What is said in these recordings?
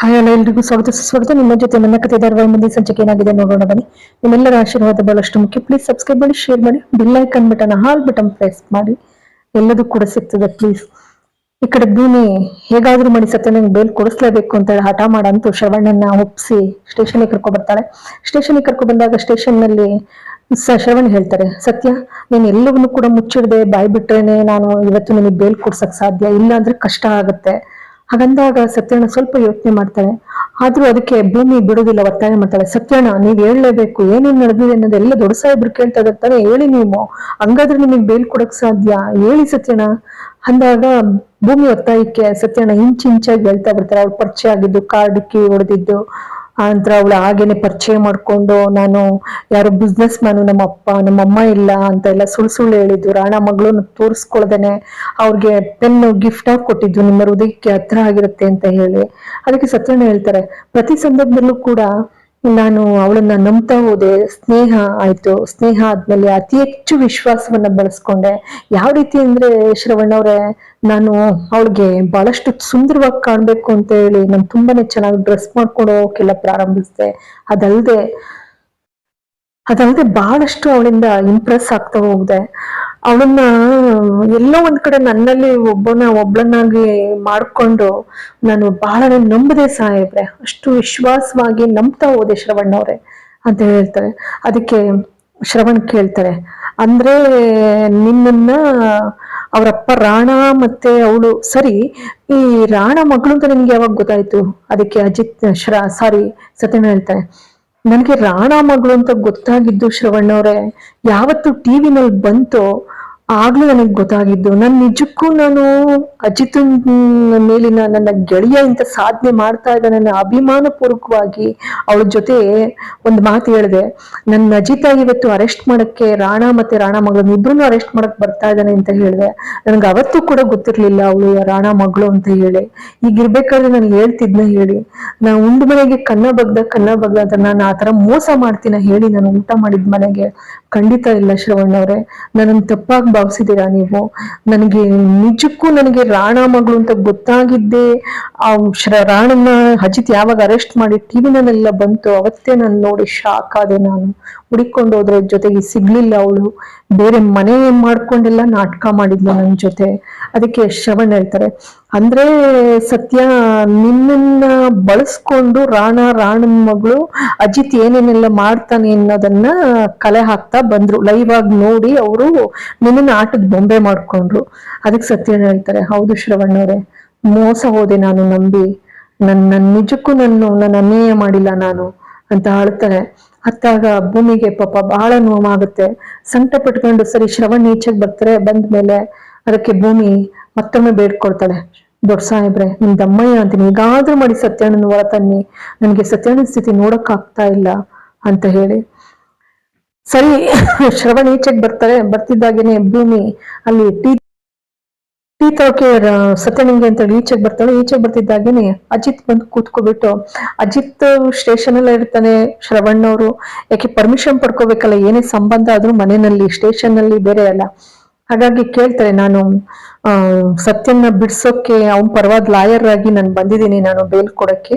Hi ಅಲ್ಲ ಎಲ್ರಿಗೂ ಸ್ವಾಗತ. ಸುಸ್ವಾಗತ. ನಿಮ್ಮ ಜೊತೆ ನನ್ನ ಕತೆ ಧಾರವಾಹಿ ಮುಂದಿನ ಸಂಚಿಕೆ ಏನಾಗಿದೆ ನೋಡೋಣ ಬನ್ನಿ. ನಿಮ್ಮೆಲ್ಲರ ಆಶೀರ್ವಾದ ಬಹಳಷ್ಟು ಮುಖ್ಯ. ಪ್ಲೀಸ್ ಸಬ್ಸ್ಕ್ರೈಬ್ ಮಾಡಿ ಶೇರ್ ಮಾಡಿ bell icon button all button press ಮಾಡಿ. ಎಲ್ಲದೂ ಕೂಡ ಸಿಗ್ತದೆ ಪ್ಲೀಸ್ ಈ ಕಡೆ ಭೂಮಿ ಹೇಗಾದ್ರೂ ಮಾಡಿ ಸತ್ಯ ನಂಗೆ ಬೇಲ್ ಕೊಡಿಸ್ಲೇಬೇಕು ಅಂತ ಹೇಳಿ ಹಠ ಮಾಡಂತೂ ಶ್ರವಣನ್ನ ಒಪ್ಸಿ ಸ್ಟೇಷನ್ಗೆ ಕರ್ಕೊ ಬರ್ತಾಳೆ ಸ್ಟೇಷನ್ಗೆ ಕರ್ಕೊ ಬಂದಾಗ ಸ್ಟೇಷನ್ನಲ್ಲಿ ಸ ಶ್ರವಣ್ ಹೇಳ್ತಾರೆ, ಸತ್ಯ, ನೀನ್ ಎಲ್ಲವನ್ನೂ ಕೂಡ ಮುಚ್ಚಿಡದೆ ಬಾಯ್ ಬಿಟ್ರೇನೆ ನಾನು ಇವತ್ತು ನಿನಗೆ ಬೇಲ್ ಕೊಡ್ಸಕ್ ಸಾಧ್ಯ? ಇಲ್ಲ ಅಂದ್ರೆ ಕಷ್ಟ ಆಗುತ್ತೆ. ಹಾಗಂದಾಗ ಸತ್ಯಣ್ಣ ಸ್ವಲ್ಪ ಯೋಚನೆ ಮಾಡ್ತಾಳೆ ಆದ್ರೂ ಅದಕ್ಕೆ ಭೂಮಿ ಬಿಡುದಿಲ್ಲ ಒತ್ತಾಯ ಮಾಡ್ತಾಳೆ. ಸತ್ಯಣ್ಣ, ನೀವ್ ಹೇಳಲೇಬೇಕು. ಏನೇನ್ ನಡೆದಿದೆ ಅನ್ನೋದು ಎಲ್ಲ ದೊಡ್ಡ ಸಾಹೇಬ್ರು ಕೇಳ್ತಾ ಇರ್ತಾರೆ ಹೇಳಿ ನೀವು. ಹಂಗಾದ್ರೆ ನಿಮಗೆ ಬೇಲ್ ಕೊಡಕ್ ಸಾಧ್ಯ? ಹೇಳಿ ಸತ್ಯಣ್ಣ. ಅಂದಾಗ ಭೂಮಿ ಒತ್ತಾಯಕ್ಕೆ ಸತ್ಯಣ್ಣ ಇಂಚ್ ಇಂಚಾಗಿ ಹೇಳ್ತಾ ಬರ್ತಾರೆ. ಅವ್ರು ಪರಿಚಯ ಆಗಿದ್ದು ಕಾರ್ಡ್ ಕೀ ಹೊಡೆದಿದ್ದು. ನಂತರ ಅವಳು ಹಾಗೇನೆ ಪರಿಚಯ ಮಾಡಿಕೊಂಡು, ನಾನು ಯಾರು ಬಿಸ್ನೆಸ್ ಮ್ಯಾನು ನಮ್ಮ ಅಪ್ಪ, ನಮ್ಮ ಅಮ್ಮ ಇಲ್ಲ ಅಂತ ಎಲ್ಲ ಸುಳ್ಳು ಸುಳ್ಳು ಹೇಳಿದ್ದು. ರಾಣ ಮಗಳನ್ನ ತೋರಿಸ್ಕೊಳ್ದೇನೆ ಅವ್ರಿಗೆ ಪೆನ್ ಗಿಫ್ಟ್ ಆಗಿ ಕೊಟ್ಟಿದ್ದು. ನಿಮ್ಮ ಹೃದಯಕ್ಕೆ ಹತ್ರ ಆಗಿರುತ್ತೆ ಅಂತ ಹೇಳಿ. ಅದಕ್ಕೆ ಸತ್ಯನ ಹೇಳ್ತಾರೆ, ಪ್ರತಿ ಸಂದರ್ಭದಲ್ಲೂ ಕೂಡ ನಾನು ಅವಳನ್ನ ನಂಬ್ತಾ ಹೋದೆ. ಸ್ನೇಹ ಆಯ್ತು. ಸ್ನೇಹ ಆದ್ಮೇಲೆ ಅತಿ ಹೆಚ್ಚು ವಿಶ್ವಾಸವನ್ನ ಬೆಳೆಸ್ಕೊಂಡೆ. ಯಾವ ರೀತಿ ಅಂದ್ರೆ ಶ್ರವಣ್ಣವ್ರೆ ನಾನು ಅವಳಿಗೆ ಬಹಳಷ್ಟು ಸುಂದರವಾಗಿ ಕಾಣ್ಬೇಕು ಅಂತ ಹೇಳಿ ನಾನು ತುಂಬಾನೇ ಚೆನ್ನಾಗಿ ಡ್ರೆಸ್ ಮಾಡ್ಕೊಂಡು ಹೋಗಕ್ಕೆಲ್ಲ ಪ್ರಾರಂಭಿಸಿದೆ. ಅದಲ್ದೆ ಅದಲ್ಲದೆ ಬಹಳಷ್ಟು ಅವಳಿಂದ ಇಂಪ್ರೆಸ್ ಆಗ್ತಾ ಹೋಗಿದೆ ಅವಳನ್ನ ಎಲ್ಲೋ ಒಂದ್ ಕಡೆ ನನ್ನಲ್ಲಿ ಒಬ್ಬನ ಒಬ್ಳನ್ನಾಗಿ ಮಾಡ್ಕೊಂಡು ನಾನು ಬಹಳ ನಂಬದೆ ಸಾಹೇಬ್ರೆ. ಅಷ್ಟು ವಿಶ್ವಾಸವಾಗಿ ನಂಬ್ತಾ ಹೋದೆ ಶ್ರವಣ್ಣವ್ರೆ ಅಂತ ಹೇಳ್ತಾರೆ. ಅದಕ್ಕೆ ಶ್ರವಣ್ ಕೇಳ್ತಾರೆ. ಅಂದ್ರೆ ನಿನ್ನ ಅವರಪ್ಪ ರಾಣ ಮತ್ತೆ ಅವಳು, ಸರಿ, ಈ ರಾಣ ಮಗಳು ಅಂತ ನಿನ್ಗೆ ಯಾವಾಗ ಗೊತ್ತಾಯ್ತು? ಅದಕ್ಕೆ ಅಜಿತ್, ಶ್ರ, ಸಾರಿ ಸತ್ಯನ ಹೇಳ್ತಾರೆ. ನನಗೆ ರಾಣ ಮಗಳು ಅಂತ ಗೊತ್ತಾಗಿದ್ದು ಶ್ರವಣ್ಣವ್ರೆ ಯಾವತ್ತು ಟಿವಿನಲ್ಲಿ ಬಂತೋ ಆಗ್ಲೂ ನನಗೆ ಗೊತ್ತಾಗಿದ್ದು, ನನ್ ನಿಜಕ್ಕೂ ನಾನು ಅಜಿತ್ ಮೇಲಿನ ನನ್ನ ಗೆಳೆಯ ಇಂತ ಸಾಧನೆ ಮಾಡ್ತಾ ಇದ್ದಾನೆ ಅಭಿಮಾನ ಪೂರ್ವಕವಾಗಿ ಅವಳ ಜೊತೆ ಒಂದು ಮಾತು ಹೇಳಿದೆ. ನನ್ನ ಅಜಿತ ಇವತ್ತು ಅರೆಸ್ಟ್ ಮಾಡಕ್ಕೆ, ರಾಣಾ ಮತ್ತೆ ರಾಣಾ ಮಗಳನ್ನ ಇಬ್ರು ಅರೆಸ್ಟ್ ಮಾಡಕ್ ಬರ್ತಾ ಇದ್ದಾನೆ ಅಂತ ಹೇಳಿದೆ. ನನಗೆ ಅವತ್ತು ಕೂಡ ಗೊತ್ತಿರ್ಲಿಲ್ಲ ಅವಳು ರಾಣಾ ಮಗಳು ಅಂತ ಹೇಳಿ. ಈಗ ಇರ್ಬೇಕಾದ್ರೆ ನಾನು ಹೇಳ್ತಿದ್ನ ಹೇಳಿ. ನಾ ಉಂಡು ಮನೆಗೆ ಕನ್ನ ಬಗ್ದ ಕನ್ನ ಬಗ್ದ ಅಂತ ನಾನು ಆತರ ಮೋಸ ಮಾಡ್ತೀನ ಹೇಳಿ ನಾನು ಊಟ ಮಾಡಿದ ಮನೆಗೆ. ಖಂಡಿತ ಇಲ್ಲ ಶ್ರವಣ್ಣವ್ರೆ ನನ್ನನ್ನು ತಪ್ಪಾಗಿ ಭಾವಿಸಿದ್ದೀರಾ ನೀವು? ನನಗೆ ನಿಜಕ್ಕೂ ನನಗೆ ರಾಣ ಮಗಳು ಅಂತ ಗೊತ್ತಾಗಿದ್ದೆ, ಆ ಶ್ರ, ರಾಣನ್ನ ಅಜಿತ್ ಯಾವಾಗ ಅರೆಸ್ಟ್ ಮಾಡಿ ಟಿವಿನಲ್ಲೆಲ್ಲ ಬಂತು, ಅವತ್ತೇ ನಾನು ನೋಡಿ ಶಾಕ್ ಆದೆ ನಾನು. ಹುಡಿಕೊಂಡು ಹೋದ್ರೆ ಜೊತೆಗೆ ಸಿಗ್ಲಿಲ್ಲ ಅವಳು. ಬೇರೆ ಮನೆ ಮಾಡ್ಕೊಂಡೆಲ್ಲ ನಾಟಕ ಮಾಡಿದ್ಲು ನನ್ನ ಜೊತೆ. ಅದಕ್ಕೆ ಶ್ರವಣ್ ಹೇಳ್ತಾರೆ. ಅಂದ್ರೆ ಸತ್ಯ, ನಿನ್ನನ್ನ ಬಳಸ್ಕೊಂಡು ರಾಣ ರಾಣನ ಮಗಳು ಅಜಿತ್ ಏನೇನೆಲ್ಲ ಮಾಡ್ತಾನೆ ಅನ್ನೋದನ್ನ ಕಲೆ ಹಾಕ್ತಾ ಬಂದ್ರು. ಲೈವ್ ಆಗಿ ನೋಡಿ ಅವರು ನಿನ್ನ ಆಟದ ಬೊಂಬೆ ಮಾಡ್ಕೊಂಡ್ರು. ಅದಕ್ಕೆ ಸತ್ಯ ಹೇಳ್ತಾರೆ, ಹೌದು ಶ್ರವಣ್ಣವ್ರೆ ಮೋಸ ಹೋದೆ ನಾನು ನಂಬಿ. ನನ್ನ ನಿಜಕ್ಕೂ ನಾನು ನನ್ನ ಅನ್ಯಾಯ ಮಾಡಿಲ್ಲ ನಾನು ಅಂತ ಅಳ್ತಾರೆ ಅತ್ತಾಗ ಭೂಮಿಗೆ ಪಾಪ ಬಹಳ ನೋವಾಗುತ್ತೆ. ಸಂಕಟ ಪಟ್ಕೊಂಡು ಸರಿ ಶ್ರವಣ್ ಈಚೆಗೆ ಬರ್ತಾರೆ, ಬಂದ ಮೇಲೆ ಅದಕ್ಕೆ ಭೂಮಿ ಮತ್ತೊಮ್ಮೆ ಬೇಡ್ಕೊಳ್ತಾಳೆ. ದೊಡ್ಡ ಸಾಹೇಬ್ರೆ ನಿಮ್ ದಮ್ಮಯ್ಯ ಅಂತೀನಿ. ಈಗಾದ್ರೂ ಮಾಡಿ ಸತ್ಯಣ್ಣನ ಹೊರ ತನ್ನಿ. ನನಗೆ ಸತ್ಯಣ್ಣನ ಸ್ಥಿತಿ ನೋಡಕ್ ಆಗ್ತಾ ಇಲ್ಲ, ಅಂತ ಹೇಳಿ. ಸರಿ, ಶ್ರವಣ ಈಚೆಗೆ ಬರ್ತಾರೆ. ಬರ್ತಿದ್ದಾಗೇನೆ ಭೂಮಿ ಅಲ್ಲಿ ಟೀ ಸತ್ಯ ಸತ್ಯನಿಂಗೆ ಅಂತ ಹೇಳಿ ಈಚೆಗೆ ಬರ್ತಾಳೆ. ಈಚೆಗೆ ಬರ್ತಿದ್ದಾಗೇನೆ ಅಜಿತ್ ಬಂದು ಕೂತ್ಕೋಬಿಟ್ಟು, ಅಜಿತ್ ಸ್ಟೇಷನ್ ಅಲ್ಲೇ ಇರ್ತಾನೆ, ಶ್ರವಣ್ ಅವರು. ಯಾಕೆ ಪರ್ಮಿಷನ್ ಪಡ್ಕೋಬೇಕಲ್ಲ, ಏನೇ ಸಂಬಂಧ ಆದ್ರೂ ಮನೆಯಲ್ಲಿ ಸ್ಟೇಷನ್ ಅಲ್ಲಿ ಬೇರೆ ಅಲ್ಲ. ಹಾಗಾಗಿ ಕೇಳ್ತಾರೆ ನಾನು ಸತ್ಯನ ಬಿಡ್ಸೋಕೆ, ಅವ್ನ್ ಪರವಾದ ಲಾಯರ್ ಆಗಿ ನಾನು ಬಂದಿದ್ದೀನಿ, ನಾನು ಬೇಲ್ ಕೊಡಕ್ಕೆ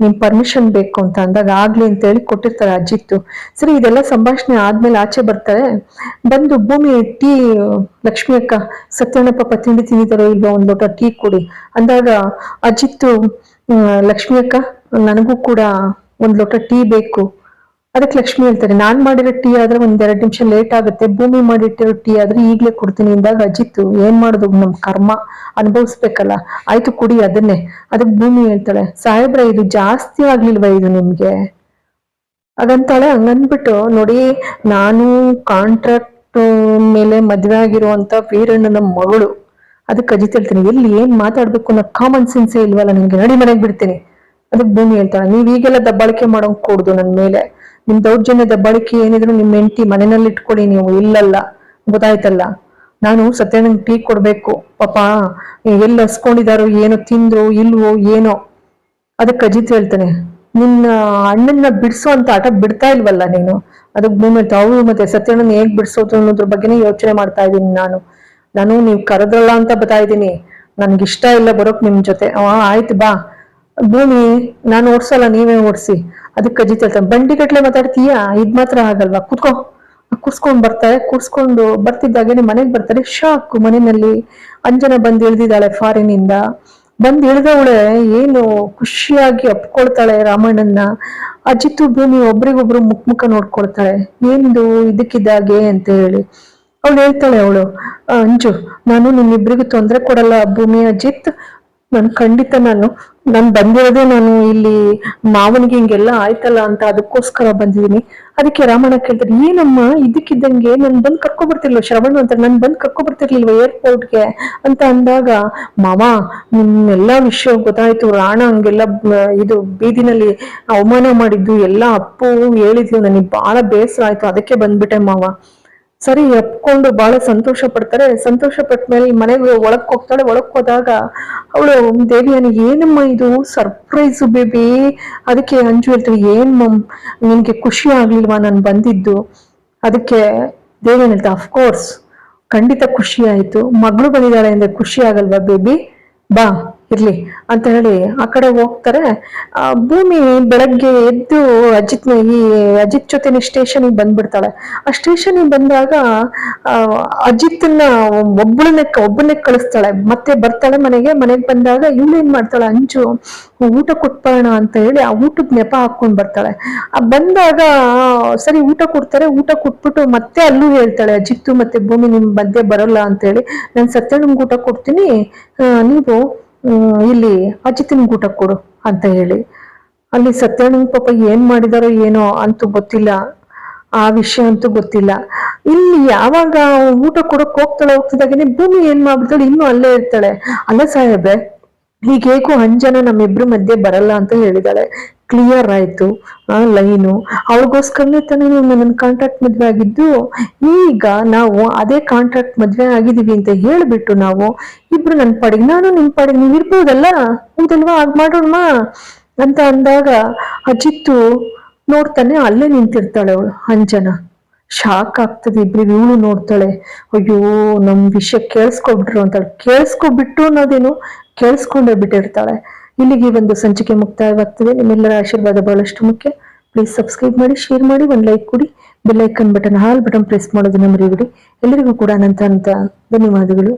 ನಿಮ್ ಪರ್ಮಿಷನ್ ಬೇಕು ಅಂತ ಅಂದಾಗ ಆಗ್ಲಿ ಅಂತ ಹೇಳಿ ಕೊಟ್ಟಿರ್ತಾರೆ ಅಜ್ಜಿತ್ತು ಸರಿ, ಇದೆಲ್ಲ ಸಂಭಾಷಣೆ ಆದ್ಮೇಲೆ ಆಚೆ ಬರ್ತಾರೆ. ಬಂದು ಭೂಮಿ ಟೀ, ಲಕ್ಷ್ಮಿ ಅಕ್ಕ, ಸತ್ಯಣ್ಣಪ್ಪ ತಿಂಡಿ ತಿಂದಿದಾರೋ ಇಲ್ವಾ ಒಂದ್ ಲೋಟ ಟೀ ಕೊಡಿ. ಅಂದಾಗ ಅಜ್ಜಿತ್ತು ಲಕ್ಷ್ಮಿ ಅಕ್ಕ, ನನಗೂ ಕೂಡ ಒಂದ್ ಲೋಟ ಟೀ ಬೇಕು. ಅದಕ್ಕೆ ಲಕ್ಷ್ಮಿ ಹೇಳ್ತಾರೆ, ನಾನ್ ಮಾಡಿರೋ ಟೀ ಆದ್ರೆ ಒಂದ್ ಎರಡು ನಿಮಿಷ ಲೇಟ್ ಆಗುತ್ತೆ, ಭೂಮಿ ಮಾಡಿಟ್ಟಿರೋ ಟೀ ಆದ್ರೆ ಈಗ್ಲೇ ಕೊಡ್ತೀನಿ ಇಂದಾಗ ಅಜಿತ್ತು ಏನ್ ಮಾಡೋದು, ನಮ್ ಕರ್ಮ ಅನುಭವಿಸ್ಬೇಕಲ್ಲ, ಆಯ್ತು ಕುಡಿ ಅದನ್ನೇ. ಅದಕ್ಕೆ ಭೂಮಿ ಹೇಳ್ತಾಳೆ, ಸಾಹೇಬ್ರ ಇದು ಜಾಸ್ತಿ ಆಗ್ಲಿಲ್ವಾ ಇದು ನಿಮ್ಗೆ? ಅದಂತಾಳೆ, ಹಂಗನ್ಬಿಟ್ಟು ನೋಡಿ, ನಾನು ಕಾಂಟ್ರಾಕ್ಟ್ ಮೇಲೆ ಮದ್ವೆ ಆಗಿರುವಂತ ವೀರಣ್ಣನ ಮಗಳು. ಅದಕ್ಕೆ ಅಜಿತ್ ಹೇಳ್ತೀನಿ, ಎಲ್ಲಿ ಏನ್ ಮಾತಾಡ್ಬೇಕು ಅನ್ನೋ ಕಾಮನ್ ಸೆನ್ಸೇ ಇಲ್ವಲ್ಲ ನಿಮ್ಗೆ ನಡಿ ಮನೆಗೆ ಬಿಡ್ತೀನಿ. ಅದಕ್ಕೆ ಭೂಮಿ ಹೇಳ್ತಾಳೆ ನೀವ್ ಈಗೆಲ್ಲ ದಬ್ಬಾಳಿಕೆ ಮಾಡೋಂಗ್ ಕೊಡ್ದು ನನ್ ಮೇಲೆ. ನಿಮ್ ದೌರ್ಜನ್ಯದ ದಬ್ಬಾಳಿಕೆ ಏನಿದ್ರು ನಿಮ್ ಹೆಂಡತಿ ಮನೆಯಲ್ಲಿ ಇಟ್ಕೊಳ್ಳಿ ನೀವು, ಇಲ್ಲಲ್ಲ, ಗೊತ್ತಾಯ್ತಲ್ಲ? ನಾನು ಸತ್ಯಣ್ಣಂಗ್ ಟೀ ಕೊಡ್ಬೇಕು. ಪಾಪ, ಎಲ್ಲಿ ಹಸ್ಕೊಂಡಿದಾರೋ ಏನೋ ತಿಂದ್ರು, ಇಲ್ವೋ, ಏನೋ. ಅದಕ್ಕೆ ಅಜಿತ್ ಹೇಳ್ತಾನೆ, ನಿನ್ನ ಅಣ್ಣನ್ನ ಬಿಡ್ಸೋ ಅಂತ ಆಟ ಬಿಡ್ತಾ ಇಲ್ವಲ್ಲ ನೀನು? ಅದಕ್ಕೆ ಮೂಮೆಂಟ್ ಅವಳು ಮತ್ತೆ ಸತ್ಯಣ್ಣನ ಹೇಗ್ ಬಿಡ್ಸೋದು ಅನ್ನೋದ್ರ ಬಗ್ಗೆನೇ ಯೋಚನೆ ಮಾಡ್ತಾ ಇದ್ದೀನಿ ನಾನು. ನಾನು ನೀವ್ ಕರೆದ್ರಲ್ಲ ಅಂತ ಬತಾ ಇದ್ದೀನಿ. ನನ್ಗೆ ಇಷ್ಟ ಇಲ್ಲ ಬರೋಕ್ ನಿಮ್ ಜೊತೆ. ಆಯ್ತು ಬಾ. ಭೂಮಿ, ನಾನು ಓಡ್ಸಲ್ಲ, ನೀವೇ ಓಡಿಸಿ. ಅದಕ್ಕೆ ಅಜಿತ್ ಹೇಳ್ತಾನೆ ಬಂಡಿಗಟ್ಲೆ ಮಾತಾಡ್ತೀಯಾ? ಇದ್ ಮಾತ್ರ ಆಗಲ್ವಾ? ಕುತ್ಕೋ. ಕೂರ್ಸ್ಕೊಂಡ್ ಬರ್ತಾರೆ. ಕೂರ್ಸ್ಕೊಂಡು ಬರ್ತಿದ್ದಾಗೇನೆ ಮನೆಗ್ ಬರ್ತಾರೆ. ಶಾಕ್ ಮನೆಯಲ್ಲಿ. ಅಂಜನ ಬಂದ್ ಇಳ್ದಿದ್ದಾಳೆ ಫಾರಿನ್ ಇಂದ ಬಂದ್ ಇಳ್ದವಳೆ ಏನು ಖುಷಿಯಾಗಿ ಅಪ್ಕೊಳ್ತಾಳೆ ರಾಮಣ್ಣನ್ನ. ಅಜಿತ್ ಭೂಮಿ ಒಬ್ರಿಗೊಬ್ರು ಮುಖ ಮುಖ ನೋಡ್ಕೊಳ್ತಾಳೆ. ಏನಿದು ಇದಕ್ಕಿದ್ದಾಗೆ ಅಂತ ಹೇಳಿ. ಅವಳು ಹೇಳ್ತಾಳೆ ಅವಳು ಅಂಜು, ನಾನು ನಿಮ್ಮಿಬ್ರಿಗೂ ತೊಂದರೆ ಕೊಡಲ್ಲ ಭೂಮಿ ಅಜಿತ್. ನಾನು ಖಂಡಿತ ನಾನು ನಾನು ಬಂದಿರೋದೇ ನಾನು ಇಲ್ಲಿ ಮಾವನಿಗೆ ಹಿಂಗೆಲ್ಲ ಆಯ್ತಲ್ಲ ಅಂತ ಅದಕ್ಕೋಸ್ಕರ ಬಂದಿದ್ದೀನಿ. ಅದಕ್ಕೆ ರಾಮಣ್ಣ ಕೇಳ್ತಾರೆ, ಏನಮ್ಮ ಇದಕ್ಕಿದ್ದಂಗೆ ನನ್ ಬಂದ್ ಕರ್ಕೊ ಬರ್ತಿರ್ಲಿಲ್ಲ ಶ್ರವಣ ಅಂತ ನನ್ ಬಂದ್ ಬರ್ತಿರ್ಲಿಲ್ವ ಏರ್ಪೋರ್ಟ್ಗೆ ಅಂತ ಅಂದಾಗ, ಮಾವ ನಿಮ್ ಎಲ್ಲಾ ವಿಷಯ ಗೊತ್ತಾಯ್ತು. ರಾಣ ಹಂಗೆಲ್ಲ, ಇದು ಬೀದಿನಲ್ಲಿ ಅವಮಾನ ಮಾಡಿದ್ದು, ಎಲ್ಲ ಅಪ್ಪು ಹೇಳಿದ್ವಿ ನನಗೆ ಬಹಳ ಬೇಸರ ಆಯ್ತು. ಅದಕ್ಕೆ ಬಂದ್ಬಿಟ್ಟೆ ಮಾವ. ಸರಿ, ಎಪ್ಕೊಂಡು ಬಹಳ ಸಂತೋಷ ಪಡ್ತಾರೆ. ಸಂತೋಷ ಪಟ್ಟ ಮೇಲೆ ಮನೆಗೆ ಒಳಕ್ ಹೋಗ್ತಾಳೆ. ಒಳಕ್ ಹೋದಾಗ ಅವಳು ದೇವಿಯನ ಏನಮ್ಮ ಇದು? ಸರ್ಪ್ರೈಸ್ ಬೇಬಿ ಅದಕ್ಕೆ ಅಂಜು ಹೇಳ್ತಾಳೆ, ಏನ್ ಮಮ್, ನಿನ್ಗೆ ಖುಷಿ ಆಗ್ಲಿಲ್ವಾ ನಾನು ಬಂದಿದ್ದು? ಅದಕ್ಕೆ ದೇವಿಯನ್ ಹೇಳ್ತಾ ಅಫ್ಕೋರ್ಸ್ ಖಂಡಿತ ಖುಷಿ ಆಯ್ತು. ಮಗಳು ಬಂದಿದ್ದಾಳೆ ಅಂದ್ರೆ ಖುಷಿ ಆಗಲ್ವಾ ಬೇಬಿ ಬಾ. ಇರ್ಲಿ ಅಂತ ಹೇಳಿ ಆ ಕಡೆ ಹೋಗ್ತಾರೆ. ಭೂಮಿ ಬೆಳಗ್ಗೆ ಎದ್ದು ಅಜಿತ್ ಈ ಅಜಿತ್ ಜೊತೆ ಸ್ಟೇಷನ್ಗೆ ಬಂದ್ಬಿಡ್ತಾಳೆ. ಆ ಸ್ಟೇಷನ್ಗೆ ಬಂದಾಗ ಅಜಿತ್ನ ಒಬ್ಬಳನ್ನೇ ಒಬ್ಬನೇ ಕಳಿಸ್ತಾಳೆ. ಮತ್ತೆ ಬರ್ತಾಳೆ ಮನೆಗೆ. ಮನೆಗೆ ಬಂದಾಗ ಇವ್ಳು ಏನ್ ಮಾಡ್ತಾಳೆ? ಅಂಜು, ಊಟ ಕೊಟ್ಬರೋಣ ಅಂತ ಹೇಳಿ ಆ ಊಟದ ನೆಪ ಹಾಕೊಂಡ್ ಬರ್ತಾಳೆ. ಆ ಬಂದಾಗ, ಸರಿ ಊಟ ಕೊಡ್ತಾರೆ. ಊಟ ಕೊಟ್ಬಿಟ್ಟು ಮತ್ತೆ ಅಲ್ಲೂ ಹೇಳ್ತಾಳೆ, ಅಜಿತ್ತು ಮತ್ತೆ ಭೂಮಿ ನಿಮ್ ಮಧ್ಯೆ ಬರಲ್ಲ ಅಂತ ಹೇಳಿ. ನಾನು ನಿಮ್ಗೆ ಊಟ ಕೊಡ್ತೀನಿ. ನೀವು ಇಲ್ಲಿ ಅಜಿತನಿಗೆ ಊಟ ಕೊಡು ಅಂತ ಹೇಳಿ. ಅಲ್ಲಿ ಸತ್ಯಾನಂದ ಪಾಪ ಏನ್ ಮಾಡಿದಾರೋ ಏನೋ ಅಂತೂ ಗೊತ್ತಿಲ್ಲ. ಆ ವಿಷಯ ಅಂತೂ ಗೊತ್ತಿಲ್ಲ. ಇಲ್ಲಿ ಯಾವಾಗ ಊಟ ಕೊಡಕ್ ಹೋಗ್ತಾಳೆ, ಹೋಗ್ತಿದ್ದಾಗೇನೆ ಭೂಮಿ ಏನ್ ಮಾಡ್ಬಿಡ್ತಾಳೆ? ಇನ್ನೂ ಅಲ್ಲೇ ಇರ್ತಾಳೆ. ಅಲ್ಲ ಸಾಹೇಬ್ರೆ ಈಗ ಅಂಜನ ನಮ್ಮಿಬ್ರು ಮಧ್ಯೆ ಬರಲ್ಲ ಅಂತ ಹೇಳಿದಾಳೆ. ಕ್ಲಿಯರ್ ಆಯ್ತು ಲೈನು. ಅವ್ರಿಗೋಸ್ಕರನೇ ತಾನೇ ನೀವು ನನ್ನ ಕಾಂಟ್ರಾಕ್ಟ್ ಮದುವೆ ಆಗಿದ್ದು. ಈಗ ನಾವು ಅದೇ ಕಾಂಟ್ರಾಕ್ಟ್ ಮದುವೆ ಆಗಿದ್ದೀವಿ ಅಂತ ಹೇಳಿಬಿಟ್ಟು ನಾವು ಇಬ್ರು ನನ್ನ ಪಾಡಿಗೆ, ನಾನು ನಿಮ್ಮ ಪಾಡಿಗೆ, ನೀವು ಇರ್ಬೋದಲ್ಲ? ಹೌದಲ್ವಾ? ಆಗ ಮಾಡೋಣ ಅಂತ ಅಂದಾಗ ಅಜಿತ್ತು ನೋಡ್ತಾನೆ ಅಲ್ಲೇ ನಿಂತಿರ್ತಾಳೆ ಅವಳು, ಅಂಜನ. ಶಾಕ್ ಆಗ್ತದೆ ಇಬ್ರಿಗೆ, ಇವಳು ನೋಡ್ತಾಳೆ. ಅಯ್ಯೋ, ನಮ್ ವಿಷಯ ಕೇಳಿಸ್ಕೊಬಿಟ್ರು ಅಂತಾಳೆ ಕೇಳಿಸ್ಕೊಬಿಟ್ಟು ಅನ್ನೋದೇನು ಕೇಳಿಸ್ಕೊಂಡೇ ಬಿಟ್ಟಿರ್ತಾಳೆ. ಇಲ್ಲಿಗೆ ಈ ಒಂದು ಸಂಚಿಕೆ ಮುಕ್ತಾಯವಾಗ್ತದೆ. ನಿಮ್ಮೆಲ್ಲರ ಆಶೀರ್ವಾದ ಬಹಳಷ್ಟು ಮುಖ್ಯ. ಪ್ಲೀಸ್ ಸಬ್ಸ್ಕ್ರೈಬ್ ಮಾಡಿ ಶೇರ್ ಮಾಡಿ, ಒಂದು ಲೈಕ್ ಕೊಡಿ. Bell icon button all button press ಮಾಡೋದನ್ನ ಮರಿಬಿಡಿ ಎಲ್ಲರಿಗೂ ಕೂಡ ಅನಂತ ಅಂತ ಧನ್ಯವಾದಗಳು.